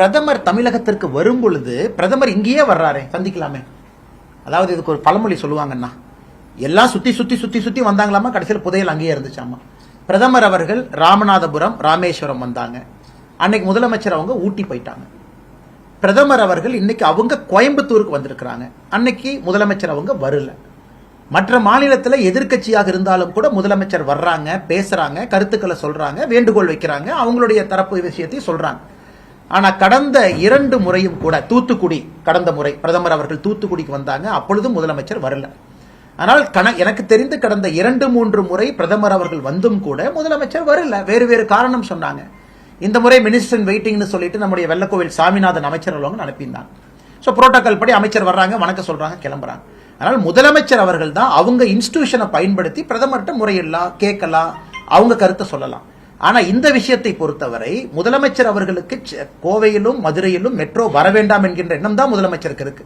பிரதமர் தமிழகத்திற்கு வரும் பொழுது பிரதமர் இங்கேயே வர்றாரே சந்திக்கலாமே. அதாவது இதுக்கு ஒரு பழமொழி சொல்லுவாங்கண்ணா எல்லாம் சுத்தி சுத்தி சுத்தி சுத்தி வந்தாங்களாமா? கடைசியில் புதையல் அங்கேயே இருந்துச்சாமா? பிரதமர் அவர்கள் ராமநாதபுரம் ராமேஸ்வரம் வந்தாங்க. அன்னைக்கு முதலமைச்சர் அவங்க ஊட்டி போயிட்டாங்க. பிரதமர் அவர்கள் இன்னைக்கு அவங்க கோயம்புத்தூருக்கு வந்திருக்கிறாங்க. அன்னைக்கு முதலமைச்சர் அவங்க வரல. மற்ற மாநிலத்தில் எதிர்க்கட்சியாக இருந்தாலும் கூட முதலமைச்சர் வர்றாங்க பேசுறாங்க கருத்துக்களை சொல்றாங்க வேண்டுகோள் வைக்கிறாங்க அவங்களுடைய தரப்பு விஷயத்தையும் சொல்றாங்க. ஆனா கடந்த இரண்டு முறையும் கூட தூத்துக்குடி கடந்த முறை பிரதமர் அவர்கள் தூத்துக்குடிக்கு வந்தாங்க. அப்பொழுதும் முதலமைச்சர் வரல. ஆனால் கண எனக்கு தெரிந்து கடந்த இரண்டு மூன்று முறை பிரதமர் அவர்கள் வந்தும் கூட முதலமைச்சர் வரல. வேறு வேறு காரணம் சொன்னாங்க. இந்த முறை மினிஸ்டர் வெயிட்டிங்னு சொல்லிட்டு நம்முடைய வெள்ளக்கோவில் சாமிநாதன் அமைச்சர் அவங்க அனுப்பியிருந்தாங்க. ஸோ புரோட்டோக்கால் படி அமைச்சர் வர்றாங்க வணக்கம் சொல்றாங்க கிளம்புறாங்க. அதனால் முதலமைச்சர் அவர்கள் தான் அவங்க இன்ஸ்டிடியூஷனை பயன்படுத்தி பிரதமர்கிட்ட முறையிடலாம் கேட்கலாம் அவங்க கருத்தை சொல்லலாம். ஆனா இந்த விஷயத்தை பொறுத்தவரை முதலமைச்சர் அவர்களுக்கு கோவையிலும் மதுரையிலும் மெட்ரோ வர வேண்டாம் என்கின்ற எண்ணம் தான் முதலமைச்சருக்கு இருக்கு.